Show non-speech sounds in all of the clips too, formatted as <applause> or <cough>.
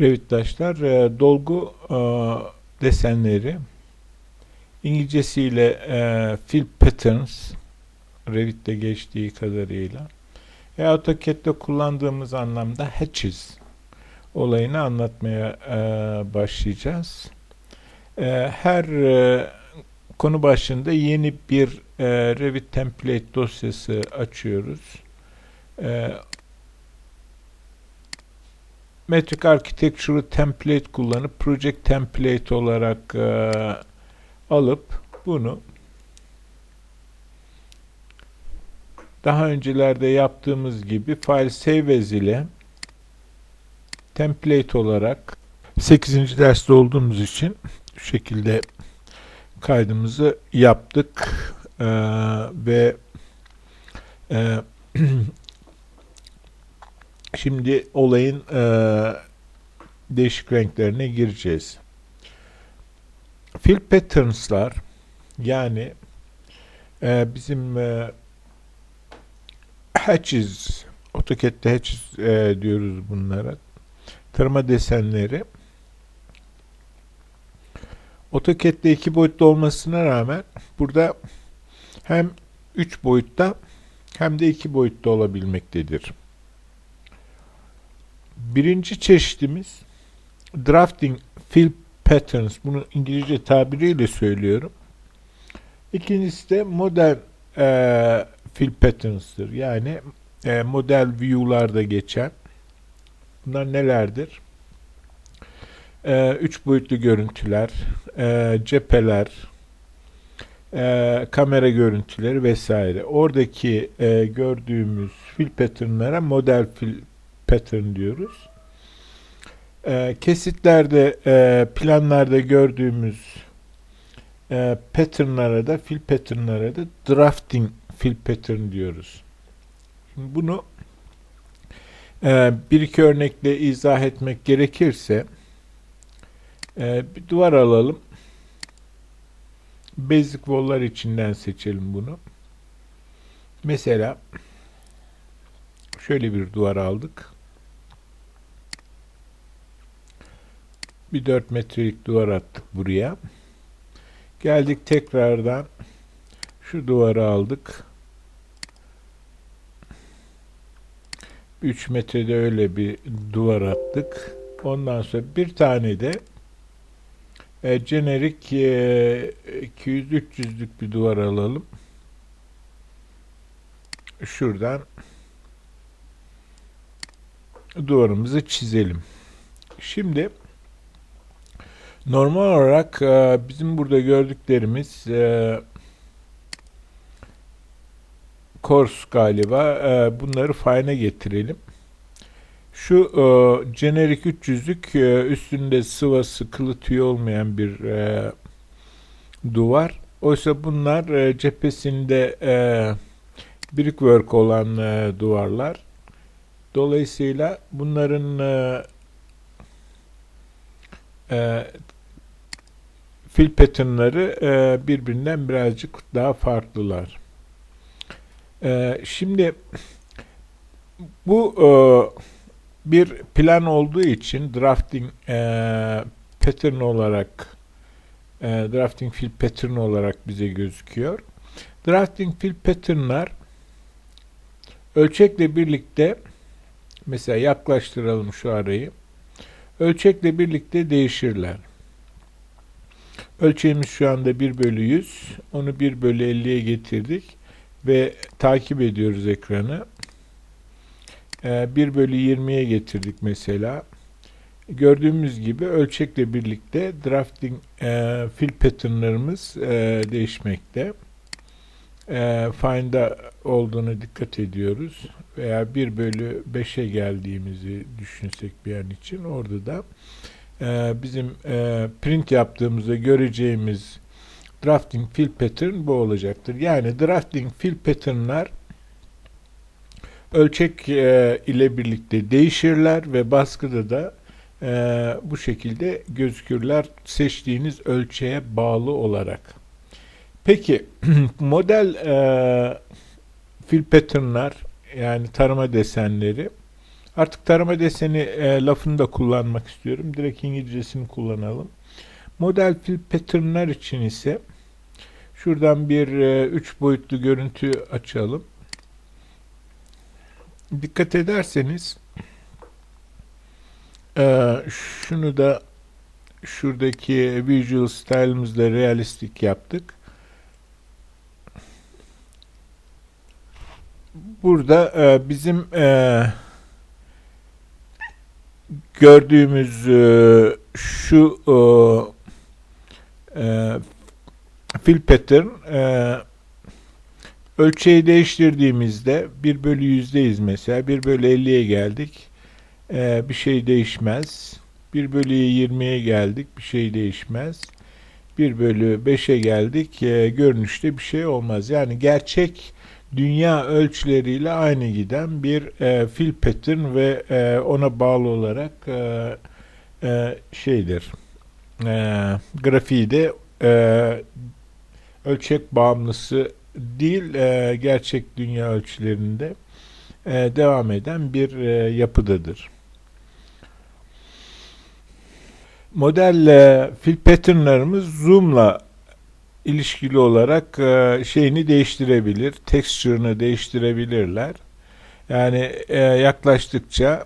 Revitdaşlar e, dolgu e, desenleri İngilizcesiyle e, fill patterns Revit'te geçtiği kadarıyla e, AutoCAD'de kullandığımız anlamda hatches olayını anlatmaya e, başlayacağız. E, her e, konu başında yeni bir e, Revit template dosyası açıyoruz. E, Metric Architecture'ı template kullanıp project template olarak e, alıp bunu daha öncelerde yaptığımız gibi file save as ile template olarak 8. derste olduğumuz için şu şekilde kaydımızı yaptık ee, ve e, <clears throat> şimdi olayın e, değişik renklerine gireceğiz. Fill patterns'lar yani e, bizim e, hatches AutoCAD'de hatches e, diyoruz bunlara. Tırma desenleri AutoCAD'de iki boyutlu olmasına rağmen burada hem üç boyutta hem de iki boyutta olabilmektedir. Birinci çeşitimiz drafting fill patterns. Bunu İngilizce tabiriyle söylüyorum. İkincisi de model e, fill patterns'tır. Yani e, model view'larda geçen. Bunlar nelerdir? E, üç boyutlu görüntüler, e, cepheler, e, kamera görüntüleri vesaire. Oradaki e, gördüğümüz fill pattern'lara model fill pattern diyoruz. E, kesitlerde, e, planlarda gördüğümüz e, pattern'lara da, fill pattern'lara da drafting fill pattern diyoruz. Şimdi bunu e, bir iki örnekle izah etmek gerekirse e, bir duvar alalım. Basic wall'lar içinden seçelim bunu. Mesela şöyle bir duvar aldık. Bir 4 metrelik duvar attık buraya. Geldik tekrardan şu duvarı aldık. 3 metrede öyle bir duvar attık. Ondan sonra bir tane de e, jenerik e, 200-300'lük bir duvar alalım. Şuradan duvarımızı çizelim. Şimdi normal olarak e, bizim burada gördüklerimiz e, course galiba. E, bunları file'e getirelim. Şu generic 300'lük e, üstünde sıvası kılı tüy olmayan bir duvar. Oysa bunlar cephesinde brickwork olan duvarlar. Dolayısıyla bunların fill pattern'ları e, birbirinden birazcık daha farklılar. E, şimdi bu e, bir plan olduğu için drafting e, pattern olarak e, drafting fill pattern olarak bize gözüküyor. Drafting fill pattern'lar ölçekle birlikte mesela yaklaştıralım şu arayı. Ölçekle birlikte değişirler. Ölçeğimiz şu anda 1 bölü 100. Onu 1 bölü 50'ye getirdik ve takip ediyoruz ekranı. 1 ee, bölü 20'ye getirdik mesela. Gördüğümüz gibi ölçekle birlikte drafting e, fill patternlarımız e, değişmekte. E, find'a olduğuna dikkat ediyoruz. Veya 1 bölü 5'e geldiğimizi düşünsek bir an için orada da e, bizim e, print yaptığımızda göreceğimiz drafting fill pattern bu olacaktır. Yani drafting fill patternlar ölçek e, ile birlikte değişirler ve baskıda da e, bu şekilde gözükürler seçtiğiniz ölçeğe bağlı olarak. Peki <clears throat> model e, fill patternlar yani tarama desenleri Artık tarama deseni e, lafını da kullanmak istiyorum. Direkt İngilizcesini kullanalım. Model fill pattern'lar için ise şuradan bir e, üç boyutlu görüntü açalım. Dikkat ederseniz e, şunu da şuradaki visual style'ımızla realistik yaptık. Burada e, bizim e, gördüğümüz e, şu e, e, fill pattern e, ölçeği değiştirdiğimizde 1 bölü yüzdeyiz mesela. 1 bölü 50'ye geldik. E, bir şey değişmez. 1 bölü 20'ye geldik. Bir şey değişmez. 1 bölü 5'e geldik. E, görünüşte bir şey olmaz. Yani gerçek dünya ölçüleriyle aynı giden bir e, fill pattern ve e, ona bağlı olarak e, e, şeydir. E, grafiği de e, ölçek bağımlısı değil, e, gerçek dünya ölçülerinde e, devam eden bir e, yapıdadır. Model e, fill patternlarımız zoom'la ilişkili olarak e, şeyini değiştirebilir, texture'ını değiştirebilirler. Yani e, yaklaştıkça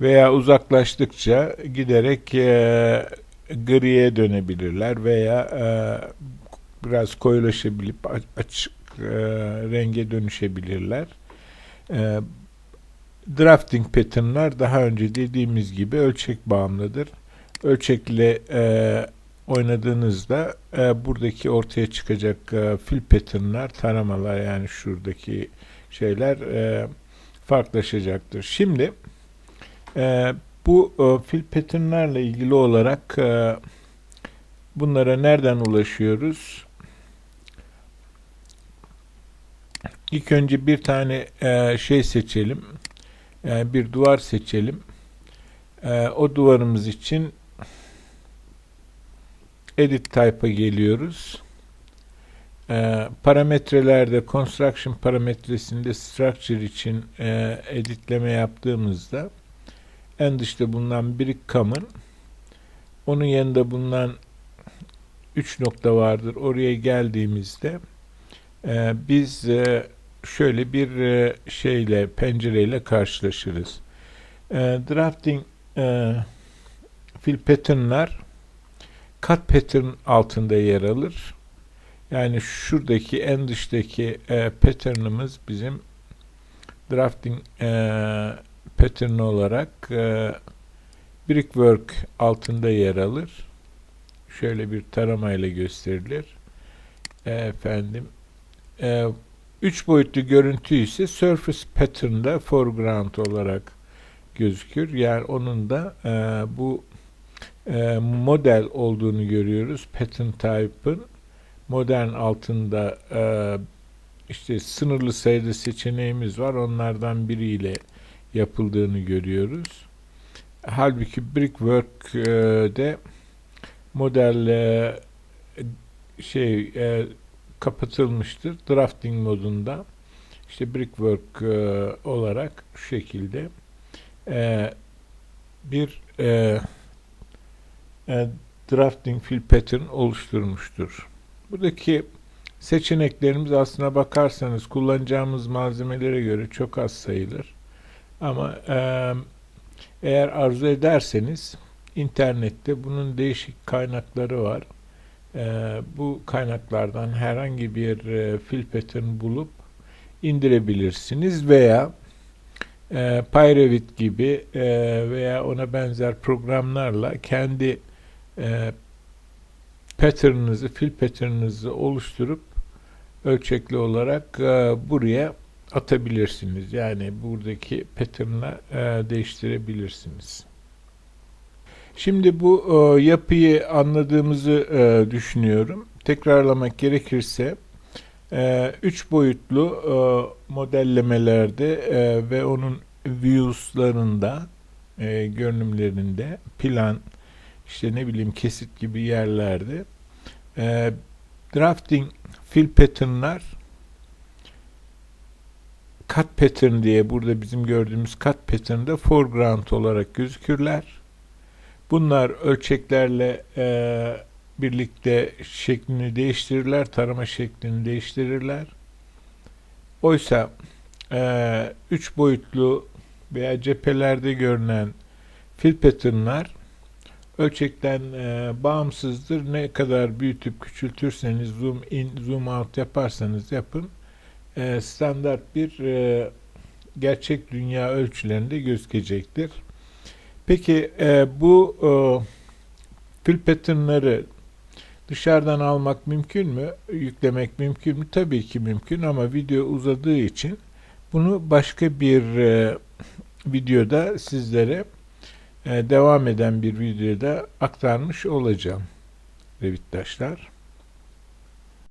veya uzaklaştıkça giderek e, griye dönebilirler veya biraz koyulaşabilip açık renge dönüşebilirler. Drafting pattern'lar daha önce dediğimiz gibi ölçek bağımlıdır. Ölçekle e, oynadığınızda e, buradaki ortaya çıkacak e, fill pattern'lar, taramalar yani şuradaki şeyler e, farklılaşacaktır. Şimdi e, bu e, fill pattern'larla ilgili olarak e, bunlara nereden ulaşıyoruz? İlk önce bir tane e, şey seçelim. Yani bir duvar seçelim. E, o duvarımız için Edit Type'a geliyoruz. Ee, parametrelerde Construction parametresinde Structure için e, editleme yaptığımızda en dışta bulunan Brick Common onun yanında bulunan 3 nokta vardır. Oraya geldiğimizde e, biz e, şöyle bir e, şeyle pencereyle karşılaşırız. E, drafting e, fill pattern'lar cut pattern altında yer alır. Yani şuradaki en dıştaki e, pattern'ımız bizim drafting e, pattern olarak e, brickwork altında yer alır. Şöyle bir taramayla gösterilir. E, efendim e, üç boyutlu görüntü ise surface pattern'da foreground olarak gözükür. Yani onun da e, bu e, model olduğunu görüyoruz. Pattern type'ın modern altında e, işte sınırlı sayıda seçeneğimiz var. Onlardan biriyle yapıldığını görüyoruz. Halbuki Brickwork'de model e, şey e, kapatılmıştır. Drafting modunda işte Brickwork e, olarak şu şekilde e, bir e, drafting fill pattern oluşturmuştur. Buradaki seçeneklerimiz aslına bakarsanız kullanacağımız malzemelere göre çok az sayılır. Ama e, eğer arzu ederseniz internette bunun değişik kaynakları var. E, bu kaynaklardan herhangi bir e, fill pattern bulup indirebilirsiniz veya Pyrevit gibi veya ona benzer programlarla kendi e, pattern'ınızı, fill pattern'ınızı oluşturup ölçekli olarak e, buraya atabilirsiniz. Yani buradaki pattern'la e, değiştirebilirsiniz. Şimdi bu e, yapıyı anladığımızı e, düşünüyorum. Tekrarlamak gerekirse e, üç boyutlu e, modellemelerde e, ve onun views'larında e, görünümlerinde plan, işte ne bileyim kesit gibi yerlerde e, drafting fill pattern'lar cut pattern diye burada bizim gördüğümüz cut pattern'da foreground olarak gözükürler. Bunlar ölçeklerle e, birlikte şeklini değiştirirler, tarama şeklini değiştirirler. Oysa e, üç boyutlu veya cephelerde görünen fill pattern'lar ölçekten e, bağımsızdır. Ne kadar büyütüp küçültürseniz, zoom in, zoom out yaparsanız yapın, e, standart bir e, gerçek dünya ölçülerinde gözükecektir. Peki e, bu e, fill pattern'ları dışarıdan almak mümkün mü? Yüklemek mümkün mü? Tabii ki mümkün ama video uzadığı için bunu başka bir e, videoda sizlere devam eden bir videoda aktarmış olacağım Revittaşlar.